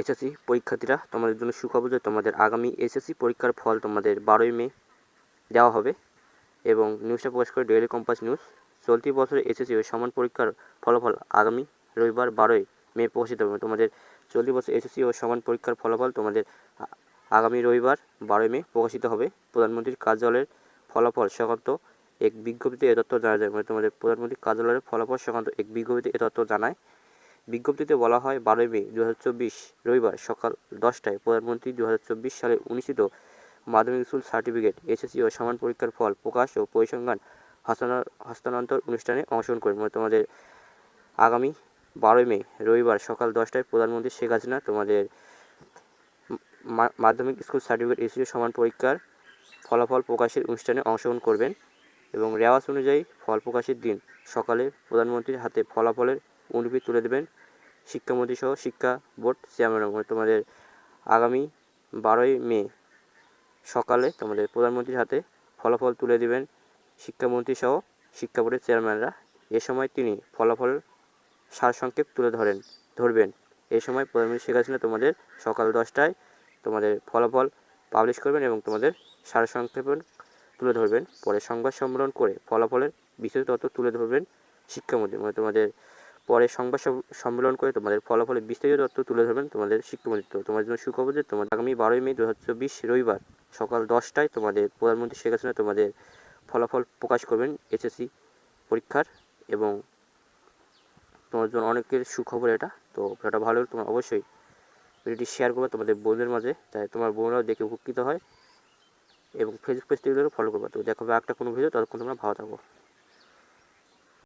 SSC পরীক্ষার্থীরা, তোমাদের জন্য সুখবর যে তোমাদের আগামী এসএসসি পরীক্ষার ফল তোমাদের বারোই মে দেওয়া হবে এবং নিউজটা প্রকাশ করে ডেইলি কম্পাস নিউজ চলতি বছরের এসএসসি ও সমান পরীক্ষার ফলাফল আগামী রবিবার বারোই মে প্রকাশিত হবে। তোমাদের চলতি বছর এসএসসি ও সমান পরীক্ষার ফলাফল তোমাদের আগামী রবিবার বারোই মে প্রকাশিত হবে। প্রধানমন্ত্রীর কার্যালয়ের ফলাফল সংক্রান্ত এক বিজ্ঞপ্তিতে এ তথ্য জানা যায়। মানে তোমাদের প্রধানমন্ত্রীর কার্যালয়ের ফলাফল সংক্রান্ত এক বিজ্ঞপ্তিতে এ তথ্য জানায়। বিজ্ঞপ্তিতে বলা হয়, বারোই মে দু হাজার চব্বিশ রবিবার সকাল দশটায় প্রধানমন্ত্রী দু হাজার চব্বিশ সালে অনুষ্ঠিত মাধ্যমিক স্কুল সার্টিফিকেট, এসএসসি ও সমান পরীক্ষার ফল প্রকাশ ও পরিসংখ্যান হস্তান্তর অনুষ্ঠানে অংশগ্রহণ করবেন মানে তোমাদের আগামী বারোই মে রবিবার সকাল দশটায় প্রধানমন্ত্রী শেখ হাসিনা তোমাদের মাধ্যমিক স্কুল সার্টিফিকেট, এসএসসি ও সমান পরীক্ষার ফলাফল প্রকাশের অনুষ্ঠানে অংশগ্রহণ করবেন এবং রেওয়াজ অনুযায়ী ফল প্রকাশের দিন সকালে প্রধানমন্ত্রীর হাতে ফলাফলের অনুলিপি তুলে দেবেন। শিক্ষামন্ত্রী সহ শিক্ষা বোর্ড চেয়ারম্যান তোমাদের আগামী বারোই মে সকালে তোমাদের প্রধানমন্ত্রীর হাতে ফলাফল তুলে দেবেন। শিক্ষামন্ত্রী সহ শিক্ষা বোর্ডের চেয়ারম্যানরা এ সময় তিনি ফলাফল সারসংক্ষেপ তুলে ধরেন, ধরবেন। এ সময় প্রধানমন্ত্রী শেখ হাসিনা তোমাদের সকাল দশটায় তোমাদের ফলাফল পাবলিশ করবেন এবং তোমাদের সারসংক্ষেপণ তুলে ধরবেন। পরে সংবাদ সম্মেলন করে ফলাফলের বিস্তারিত তথ্য তুলে ধরবেন শিক্ষামন্ত্রী। মানে তোমাদের পরে সংবাদ সম- সম্মেলন করে তোমাদের ফলাফলের বিস্তারিত তথ্য তুলে ধরবেন, তোমাদের শিক্ষামন্ত্রী। তোমাদের জন্য সুখবর যে তোমাদের আগামী বারোই মে দু হাজার চব্বিশ রবিবার সকাল দশটায় তোমাদের প্রধানমন্ত্রী শেখ হাসিনা তোমাদের ফলাফল প্রকাশ করবেন এসএসসি পরীক্ষার এবং তোমার জন্য অনেকের সুখবর এটা। তো এটা ভালো তোমরা অবশ্যই ভিডিওটি শেয়ার করবে তোমাদের বন্ধুদের মাঝে, যাতে তোমার বোনরাও দেখে উপকৃত হয় এবং ফেসবুক পেজ থেকে ফলো করবে। তো দেখো একটা কোনো ভিডিও ততক্ষণ তোমরা ভালো থাকো।